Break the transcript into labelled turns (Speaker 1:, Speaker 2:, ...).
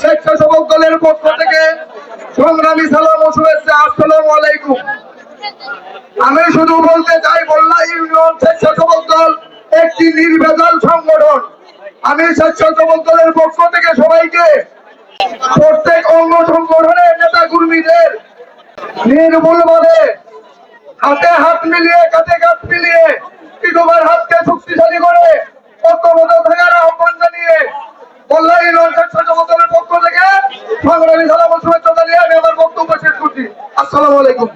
Speaker 1: স্বেচ্ছাসেবক দলের পক্ষ থেকে সংগ্রামী সালাম শুভেচ্ছা, আসসালামু আলাইকুম। আমি শুধু বলতে চাই বল্লা ইউনিয়ন স্বেচ্ছাসেবক দল একটি নির্ভেজাল সংগঠন। আমি স্বেচ্ছাসেবক দলের পক্ষ থেকে সবাইকে প্রত্যেক অঙ্গ সংগঠনের নেতা কর্মীদের নির্মূলভাবে হাতে হাত মিলিয়ে, কাঁধে কাঁধ মিলিয়ে টিটুবার হাতকে সংগ্রামী নিয়ে আমি শেষ করছি। আসসালামু আলাইকুম।